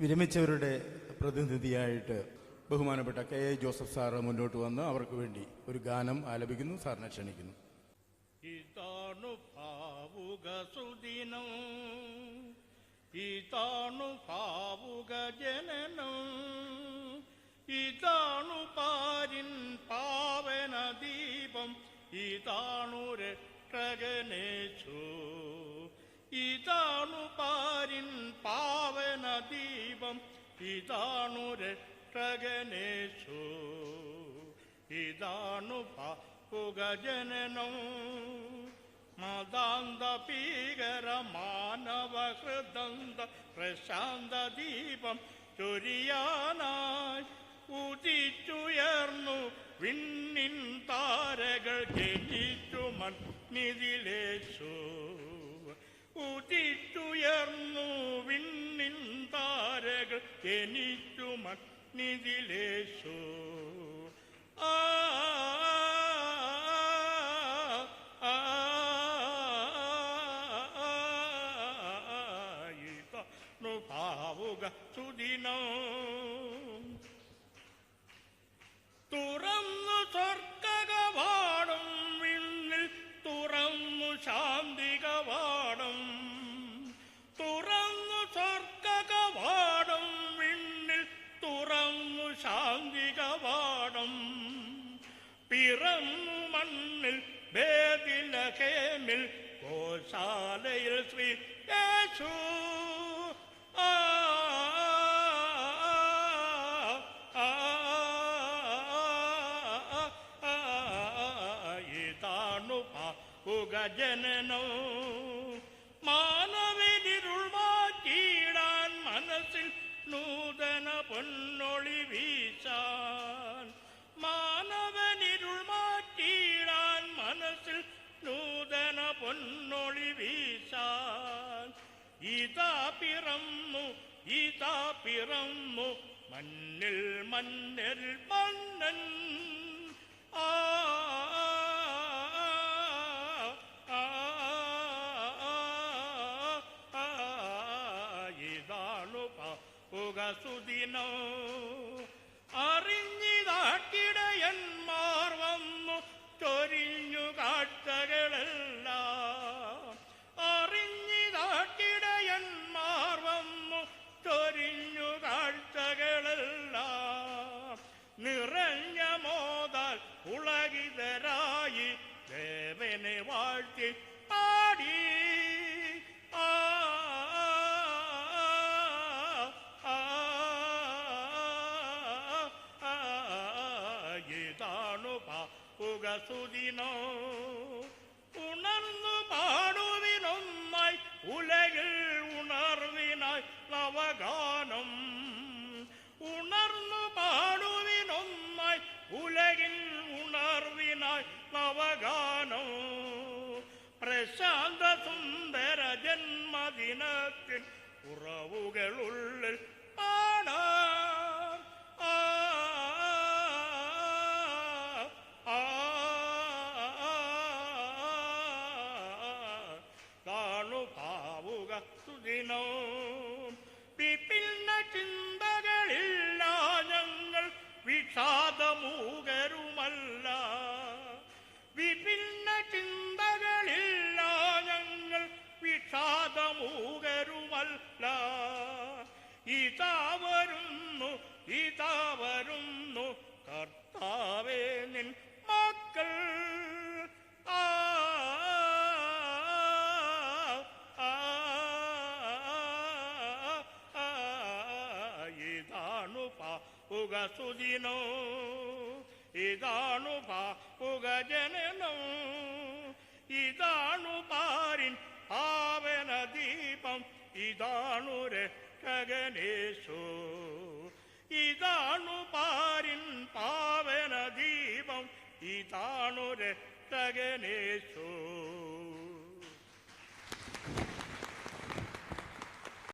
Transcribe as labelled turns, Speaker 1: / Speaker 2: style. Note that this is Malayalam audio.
Speaker 1: വിരമിച്ചവരുടെ പ്രതിനിധിയായിട്ട് ബഹുമാനപ്പെട്ട കെ എ ജോസഫ് സാറ് മുന്നോട്ട് വന്ന് അവർക്ക് വേണ്ടി ഒരു ഗാനം ആലപിക്കുന്നു സാറിനെ ക്ഷണിക്കുന്നു.
Speaker 2: ഇതാണു ഭാവുക സുദിനം ഇതാണു ഭാവുക ജനനം ഇതാണു രക്ഷകനേശു ഇതാണു പുകജനനം. മതാന്ത ഭീകര മാനവ ഹൃദന്ത പ്രശാന്ത ദീപം ചൊരിയാനായി ഉദിച്ചുയർന്നു. വിണ്ണിൻ താരകൾ ജനിച്ചു മണ്ണിതിലേശു ഉദിച്ചുയർന്നു വിണ്ണിൻ താരകൾ ജനിച്ചു മണ്ണിതിലേശു ആ ഭാവുക സുദിനം മണ്ണിൽ ഭേദിലഹേമിൽ കോശാലയിൽ ശ്രീ യേശു ഇതാണു ജനനം ഇതാ പിറന്നു ഇതാ പിറന്നു. മണ്ണിൽ മണ്ണിൽ മണ്ണൻ. ആ ആ, ആ, സുദിനോ. അറിഞ്ഞിതാക്കിടയന്മാർ വന്നു ചൊരിഞ്ഞു കാഴ്ചകളെല്ലാം. ഇതാണു പുകസുദിനോ ഉണർന്നു പാടുവിനൊന്നായി ഉലകിൽ ഉണർവിനായി നവഗാനം. ഉണർന്നു പാടുവിനൊന്നായി ഉലകിൽ ഉണർവിനായി നവഗാനം. പ്രശാന്ത സുന്ദര ജന്മദിനത്തിൻ ഉറവുകളുള്ളിൽ പാടാം ആ ആ, കാണു പാവുക സുദിനോ പുകസുദിനോ ഇതാണു പുകജനനോ ഇതാണു പാരിൻ പാവന ദീപം ഇതാണു രക്ഷകനേശു. ഇതാണു പാരിൻ പാവന ദീപം ഇതാണു രക്ഷകനേശു.